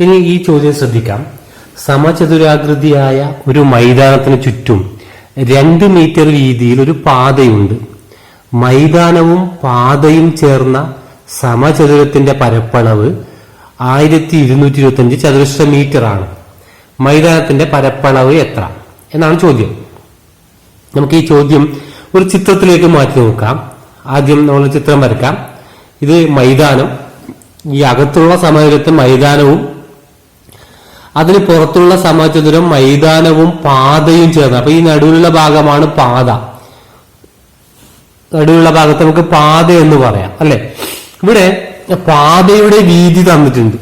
ഇനി ഈ ചോദ്യം ശ്രദ്ധിക്കാം. സമചതുരാകൃതിയായ ഒരു മൈതാനത്തിന് ചുറ്റും രണ്ട് മീറ്റർ വീതിയിൽ ഒരു പാതയുണ്ട്. മൈതാനവും പാതയും ചേർന്ന സമചതുരത്തിന്റെ പരപ്പളവ് ആയിരത്തി ഇരുന്നൂറ്റി ഇരുപത്തി അഞ്ച് ചതുരശ്ര മീറ്റർ ആണ്. മൈതാനത്തിന്റെ പരപ്പളവ് എത്ര? എന്നാണ് ചോദ്യം. നമുക്ക് ഈ ചോദ്യം ഒരു ചിത്രത്തിലേക്ക് മാറ്റി നോക്കാം. ആദ്യം നമ്മൾ ചിത്രം വരക്കാം ഇത് മൈതാനം. ഈ അകത്തുള്ള സമചതുരത്തെ മൈതാനവും അതിന് പുറത്തുള്ള സമചതുരം മൈതാനവും പാതയും ചേർന്ന്. അപ്പൊ ഈ നടുവിലുള്ള ഭാഗമാണ് പാത. നടുവിലുള്ള ഭാഗത്ത് നമുക്ക് പാത എന്ന് പറയാം അല്ലെ? ഇവിടെ പാതയുടെ വീതി തന്നിട്ടുണ്ട്.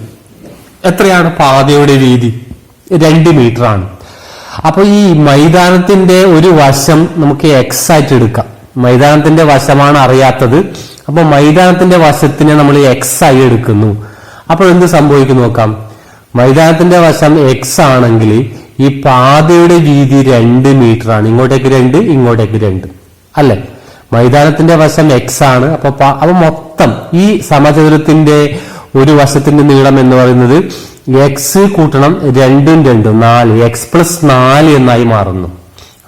എത്രയാണ് പാതയുടെ വീതി? രണ്ട് മീറ്റർ ആണ് അപ്പൊ ഈ മൈതാനത്തിന്റെ ഒരു വശം നമുക്ക് എക്സ് ആയിട്ട് എടുക്കാം. മൈതാനത്തിന്റെ വശമാണ് അറിയാത്തത്. അപ്പൊ മൈതാനത്തിന്റെ വശത്തിനെ നമ്മൾ എക്സ് ആയി എടുക്കുന്നു. അപ്പോൾ എന്ത് സംഭവിക്കും നോക്കാം? മൈതാനത്തിന്റെ വശം എക്സ് ആണെങ്കിൽ ഈ പാതയുടെ വീതി രണ്ട് മീറ്റർ ആണ്. ഇങ്ങോട്ടേക്ക് രണ്ട് ഇങ്ങോട്ടേക്ക് രണ്ട്. അല്ലെ? മൈതാനത്തിന്റെ വശം എക്സ് ആണ്. അപ്പൊ അപ്പൊ മൊത്തം ഈ സമചതുരത്തിന്റെ ഒരു വശത്തിന്റെ നീളം എന്ന് പറയുന്നത് എക്സ് കൂട്ടണം രണ്ടും രണ്ടും നാല്. എക്സ് പ്ലസ് നാല് എന്നായി മാറുന്നു.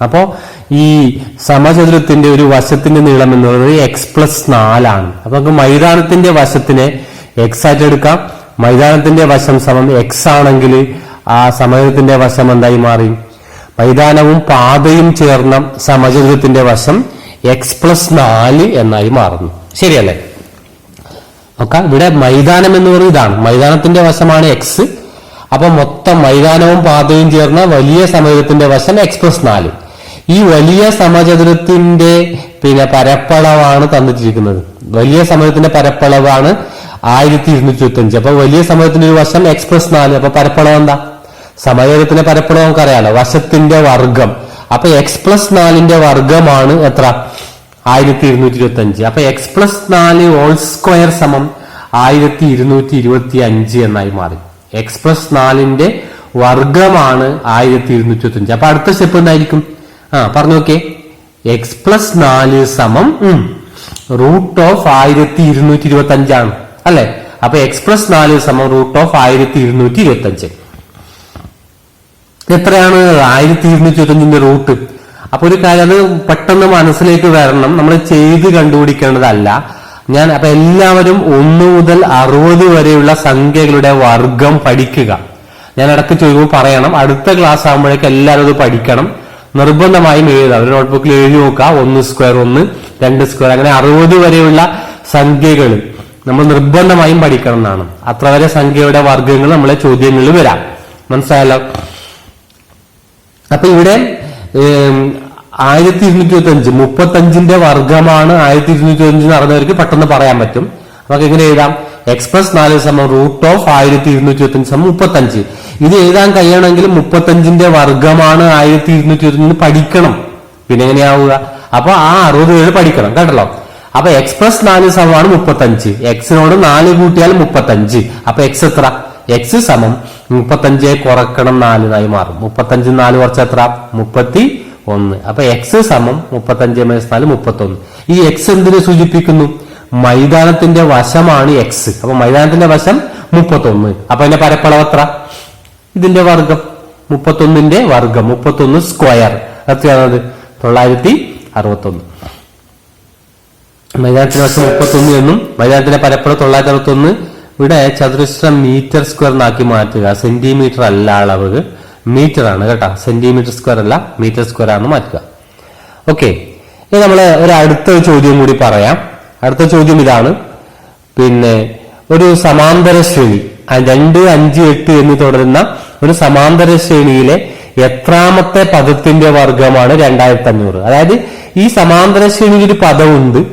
അപ്പോ ഈ സമചതുരത്തിന്റെ ഒരു വശത്തിന്റെ നീളം എന്ന് പറയുന്നത് എക്സ് പ്ലസ് നാലാണ്. അപ്പൊ നമുക്ക് മൈതാനത്തിന്റെ വശത്തിനെ എക്സ് ആയിട്ട് എടുക്കാം. മൈതാനത്തിന്റെ വശം സമം എക്സ് ആണെങ്കിൽ ആ സമചതുരത്തിന്റെ വശം എന്തായി മാറി? മൈതാനവും പാതയും ചേർന്ന സമചതുരത്തിന്റെ വശം എക്സ് പ്ലസ് നാല് എന്നായി മാറുന്നു. ശരിയല്ലേ? നോക്കാം. ഇവിടെ മൈതാനം എന്ന് പറയുന്നത് ഇതാണ്. മൈതാനത്തിന്റെ വശമാണ് എക്സ് അപ്പൊ മൊത്തം മൈതാനവും പാതയും ചേർന്ന വലിയ സമചതുരത്തിന്റെ വശം എക്സ് പ്ലസ് നാല്. ഈ വലിയ സമചതുരത്തിന്റെ പിന്നെ പരപ്പളവാണ് തന്നിട്ടിരിക്കുന്നത്. വലിയ സമചതുരത്തിന്റെ പരപ്പളവാണ് ആയിരത്തി ഇരുന്നൂറ്റി ഇരുപത്തി അഞ്ച് അപ്പൊ വലിയ സമയത്തിന് ഒരു വശം എക്സ്പ്രസ് നാല്. അപ്പൊ പരപ്പണം എന്താ? സമയത്തിന്റെ പരപ്പണം നമുക്കറിയാലോ. വശത്തിന്റെ വർഗം. അപ്പൊ എക്സ് പ്ലസ് നാലിന്റെ വർഗമാണ് എത്ര? ആയിരത്തി ഇരുന്നൂറ്റി ഇരുപത്തി അഞ്ച് അപ്പൊ എക്സ് പ്ലസ് നാല് ഹോൾ സ്ക്വയർ സമം ആയിരത്തി ഇരുന്നൂറ്റി ഇരുപത്തി അഞ്ച് എന്നായി മാറി. എക്സ് പ്ലസ് നാലിന്റെ വർഗമാണ് ആയിരത്തി ഇരുന്നൂറ്റി ഇരുപത്തി അഞ്ച് അപ്പൊ അടുത്ത സ്റ്റെപ്പ് എന്തായിരിക്കും? ആ പറഞ്ഞു നോക്കേ എക്സ് പ്ലസ് നാല് സമം റൂട്ട് ഓഫ് ആയിരത്തി ഇരുന്നൂറ്റി ഇരുപത്തി അഞ്ചാണ് അല്ലെ? അപ്പൊ എക്സ് പ്ലസ് നാല് സമം റൂട്ട് ഓഫ് ആയിരത്തി ഇരുന്നൂറ്റി ഇരുപത്തി അഞ്ച് എത്രയാണ്? ആയിരത്തി ഇരുന്നൂറ്റി ഇരുപത്തഞ്ചിന്റെ റൂട്ട് അപ്പൊ ഒരു കാര്യം അത് പെട്ടെന്ന് മനസ്സിലേക്ക് വരണം. നമ്മൾ ചെയ്ത് കണ്ടുപിടിക്കേണ്ടതല്ല. ഞാൻ അപ്പൊ എല്ലാവരും ഒന്ന് മുതൽ അറുപത് വരെയുള്ള സംഖ്യകളുടെ വർഗം പഠിക്കുക. ഞാൻ ഇടയ്ക്ക് ചോദിക്കുമ്പോൾ പറയണം. അടുത്ത ക്ലാസ് ആകുമ്പോഴേക്ക് എല്ലാവരും അത് പഠിക്കണം. നിർബന്ധമായും എഴുതാം ഒരു നോട്ട്ബുക്കിൽ എഴുതി നോക്കുക. ഒന്ന് സ്ക്വയർ ഒന്ന് രണ്ട് സ്ക്വയർ അങ്ങനെ അറുപത് വരെയുള്ള സംഖ്യകൾ നമ്മൾ നിർബന്ധമായും പഠിക്കണം എന്നാണ്. അത്ര വരെ സംഖ്യയുടെ വർഗങ്ങൾ നമ്മളെ ചോദ്യങ്ങളിൽ വരാം. മനസ്സിലായല്ലോ? അപ്പൊ ഇവിടെ ആയിരത്തി ഇരുന്നൂറ്റി ഇരുപത്തി അഞ്ച് മുപ്പത്തഞ്ചിന്റെ വർഗമാണ് ആയിരത്തി ഇരുന്നൂറ്റി അഞ്ച് എന്ന് അറിഞ്ഞവർക്ക് പെട്ടെന്ന് പറയാൻ പറ്റും. നമുക്ക് എങ്ങനെ എഴുതാം? എക്സ്പ്രസ് നാല് സമം റൂട്ട് ഓഫ് ആയിരത്തി ഇരുന്നൂറ്റി ഇരുപത്തി അഞ്ച് സമം മുപ്പത്തഞ്ച് ഇത് എഴുതാൻ കഴിയണമെങ്കിൽ മുപ്പത്തഞ്ചിന്റെ വർഗമാണ് ആയിരത്തി ഇരുന്നൂറ്റി ഇരുപത്തി പഠിക്കണം. പിന്നെ എങ്ങനെയാവുക? അപ്പൊ ആ അറുപത് ഏഴ് പഠിക്കണം. കേട്ടല്ലോ? അപ്പൊ എക്സ് പ്ലസ് നാല് സമമാണ് മുപ്പത്തഞ്ച്. എക്സിനോട് നാല് കൂട്ടിയാൽ മുപ്പത്തഞ്ച്. അപ്പൊ എക്സ് എത്ര? എക്സ് സമം മുപ്പത്തഞ്ചെ കുറക്കണം നാലിനായി മാറും. മുപ്പത്തഞ്ച് നാല് കുറച്ച് എത്ര? മുപ്പത്തി ഒന്ന് അപ്പൊ എക്സ് സമം മുപ്പത്തഞ്ച് മൈനസ് നാല് മുപ്പത്തി ഒന്ന് ഈ എക്സ് എന്തിനെ സൂചിപ്പിക്കുന്നു? മൈതാനത്തിന്റെ വശമാണ് എക്സ് അപ്പൊ മൈതാനത്തിന്റെ വശം മുപ്പത്തൊന്ന്. അപ്പൊ അതിന്റെ പരപ്പളവ് എത്ര? ഇതിന്റെ വർഗം. മുപ്പത്തൊന്നിന്റെ വർഗം. മുപ്പത്തൊന്ന് സ്ക്വയർ എത്രയാണത് തൊള്ളായിരത്തി അറുപത്തൊന്ന്. മൈതാനത്തിന്റെ വശം മുപ്പത്തൊന്ന് എന്നും മൈതാനത്തിന്റെ പരപ്പുറം തൊള്ളായിരത്തി അറുപത്തൊന്ന് ഇവിടെ ചതുരശ്ര മീറ്റർ സ്ക്വയർ എന്നാക്കി മാറ്റുക. സെന്റിമീറ്റർ അല്ല അളവ്. മീറ്റർ ആണ് കേട്ടോ. സെന്റിമീറ്റർ സ്ക്വയർ അല്ല മീറ്റർ സ്ക്വയർ ആണ് മാറ്റുക. ഓക്കെ ഇനി നമ്മൾ ഒരു അടുത്ത ചോദ്യം കൂടി പറയാം. അടുത്ത ചോദ്യം ഇതാണ്. പിന്നെ ഒരു സമാന്തര ശ്രേണി രണ്ട് അഞ്ച് എട്ട് എന്ന് തുടരുന്ന ഒരു സമാന്തര ശ്രേണിയിലെ എത്രാമത്തെ പദത്തിന്റെ വർഗമാണ് രണ്ടായിരത്തി അഞ്ഞൂറ് അതായത് ഈ സമാന്തര ശ്രേണിയിൽ ഒരു പദമുണ്ട്.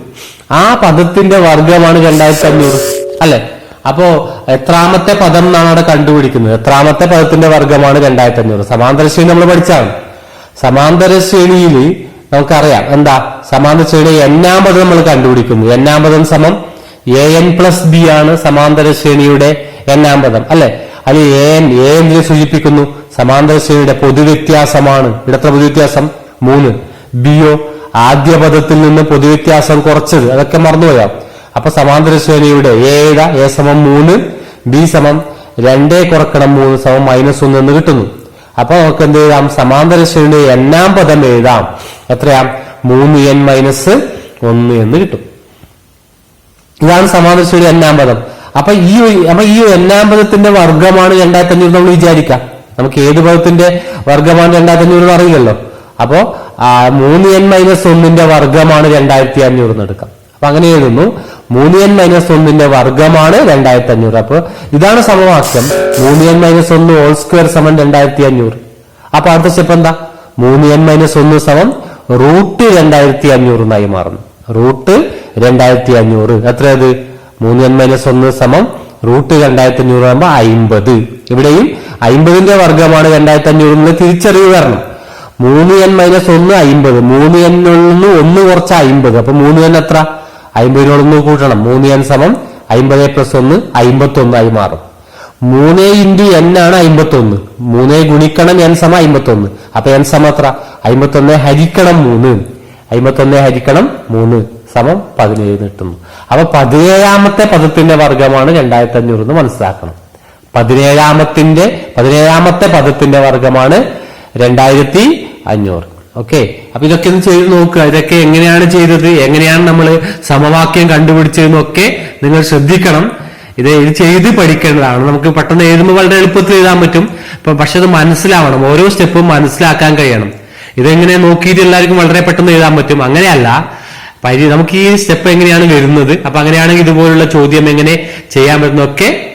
ആ പദത്തിന്റെ വർഗമാണ് രണ്ടായിരത്തി അഞ്ഞൂറ് അല്ലെ? അപ്പോ എത്രാമത്തെ പദം എന്നാണ് അവിടെ കണ്ടുപിടിക്കുന്നത്. എത്രാമത്തെ പദത്തിന്റെ വർഗമാണ് രണ്ടായിരത്തി അഞ്ഞൂറ് സമാന്തര ശ്രേണി നമ്മൾ പഠിച്ചാണ്. സമാന്തര ശ്രേണിയിൽ നമുക്കറിയാം. എന്താ? സമാന്തര ശ്രേണി എന്നാം പദം നമ്മൾ കണ്ടുപിടിക്കുന്നു. എന്നാം പദം സമം എ എൻ പ്ലസ് ബി ആണ് സമാന്തര ശ്രേണിയുടെ എന്നാം പദം. അല്ലെ? അല്ലെ എ എൻ എ എന്തിനെ സൂചിപ്പിക്കുന്നു. സമാന്തര ശ്രേണിയുടെ പൊതുവ്യത്യാസമാണ്. ഇടത്ര പൊതുവ്യത്യാസം? മൂന്ന്. ബിയോ ആദ്യ പദത്തിൽ നിന്ന് പൊതുവ്യത്യാസം കുറച്ചത്. അതൊക്കെ മറന്നുപോയാം. അപ്പൊ സമാന്തര ശ്രേണിയുടെ ഏതാ എ സമം മൂന്ന് ബി സമം രണ്ടേ കുറക്കണം മൂന്ന് സമം മൈനസ് ഒന്ന് എന്ന് കിട്ടുന്നു. അപ്പൊ നമുക്ക് എന്ത് എഴുതാം? സമാന്തര ശ്രേണിയുടെ എണ്ണാം പദം എഴുതാം. എത്രയാ? മൂന്ന് എൻ മൈനസ് ഒന്ന് എന്ന് കിട്ടും. ഇതാണ് സമാന്തര ശ്രേണി എണ്ണാം പദം. അപ്പൊ ഈ അപ്പൊ ഈ എണ്ണാം പദത്തിന്റെ വർഗമാണ് രണ്ടായിരത്തി അഞ്ഞൂറ് നമ്മൾ വിചാരിക്കാം. നമുക്ക് ഏത് പദത്തിന്റെ വർഗമാണ് രണ്ടായിരത്തി അഞ്ഞൂറ് എന്ന് അറിയില്ലല്ലോ. അപ്പോ മൂന്ന് എൻ മൈനസ് ഒന്നിന്റെ വർഗമാണ് രണ്ടായിരത്തി അഞ്ഞൂറ് എന്ന് എടുക്കാം. അപ്പൊ അങ്ങനെ എഴുതുന്നു. മൂന്ന് എൻ മൈനസ് ഒന്നിന്റെ വർഗമാണ് രണ്ടായിരത്തി അഞ്ഞൂറ് അപ്പൊ ഇതാണ് സമവാക്യം. മൂന്ന് എൻ മൈനസ് ഒന്ന് ഹോൾ സ്ക്വയർ സമം രണ്ടായിരത്തി അഞ്ഞൂറ് അപ്പൊ അടുത്ത സ്റ്റെപ്പ് എന്താ? മൂന്ന് എൻ മൈനസ് ഒന്ന് സമം റൂട്ട് രണ്ടായിരത്തി അഞ്ഞൂറ് എന്നായി മാറുന്നു. റൂട്ട് രണ്ടായിരത്തി അഞ്ഞൂറ് എത്രയത്? മൂന്ന് എൻ മൈനസ് ഒന്ന് സമം റൂട്ട് രണ്ടായിരത്തി അഞ്ഞൂറ് ആകുമ്പോ അയിമ്പത് ഇവിടെയും അയിമ്പതിന്റെ വർഗമാണ് രണ്ടായിരത്തി അഞ്ഞൂറ് തിരിച്ചറിവ് വരണം. മൂന്ന് എൻ മൈനസ് ഒന്ന് അയിമ്പത്. മൂന്ന് നിന്ന് ഒന്ന് കുറച്ച് അയിമ്പത്. അപ്പൊ മൂന്ന് എൻ എത്ര? അയിമ്പതിനോടൊന്ന് കൂട്ടണം. മൂന്ന് എൻ സമം അയിമ്പത് പ്ലസ് ഒന്ന് അയിമ്പത്തൊന്നായി മാറും. മൂന്ന് ഇന്റു എൻ ആണ് അയിമ്പത്തൊന്ന്. മൂന്ന് ഗുണിക്കണം എൻ സമ അയിമ്പത്തൊന്ന്. അപ്പൊ എൻ സമ എത്ര? അയിമ്പത്തൊന്ന് ഹരിക്കണം മൂന്ന്. അയിമ്പത്തൊന്ന് ഹരിക്കണം മൂന്ന് സമം പതിനേഴ് കിട്ടുന്നു. അപ്പൊ പതിനേഴാമത്തെ പദത്തിന്റെ വർഗമാണ് രണ്ടായിരത്തി അഞ്ഞൂറ് എന്ന് മനസ്സിലാക്കണം. പതിനേഴാമത്തിന്റെ പതിനേഴാമത്തെ പദത്തിന്റെ വർഗമാണ് രണ്ടായിരത്തി അഞ്ഞൂറ് ഓക്കെ അപ്പൊ ഇതൊക്കെ ഒന്ന് ചെയ്ത് നോക്കുക. ഇതൊക്കെ എങ്ങനെയാണ് ചെയ്തത്? എങ്ങനെയാണ് നമ്മൾ സമവാക്യം കണ്ടുപിടിച്ചതെന്നൊക്കെ നിങ്ങൾ ശ്രദ്ധിക്കണം. ഇത് ഇത് ചെയ്ത് പഠിക്കേണ്ടതാണ്. നമുക്ക് പെട്ടെന്ന് എഴുതുമ്പോൾ വളരെ എളുപ്പത്തിൽ എഴുതാൻ പറ്റും. ഇപ്പൊ പക്ഷെ അത് മനസ്സിലാവണം. ഓരോ സ്റ്റെപ്പും മനസ്സിലാക്കാൻ കഴിയണം. ഇതെങ്ങനെ നോക്കിയിട്ട് എല്ലാവർക്കും വളരെ പെട്ടെന്ന് എഴുതാൻ പറ്റും. അങ്ങനെയല്ല. പരി നമുക്ക് ഈ സ്റ്റെപ്പ് എങ്ങനെയാണ് വരുന്നത്? അപ്പൊ അങ്ങനെയാണെങ്കിൽ ഇതുപോലുള്ള ചോദ്യം എങ്ങനെ ചെയ്യാൻ പറ്റുന്നൊക്കെ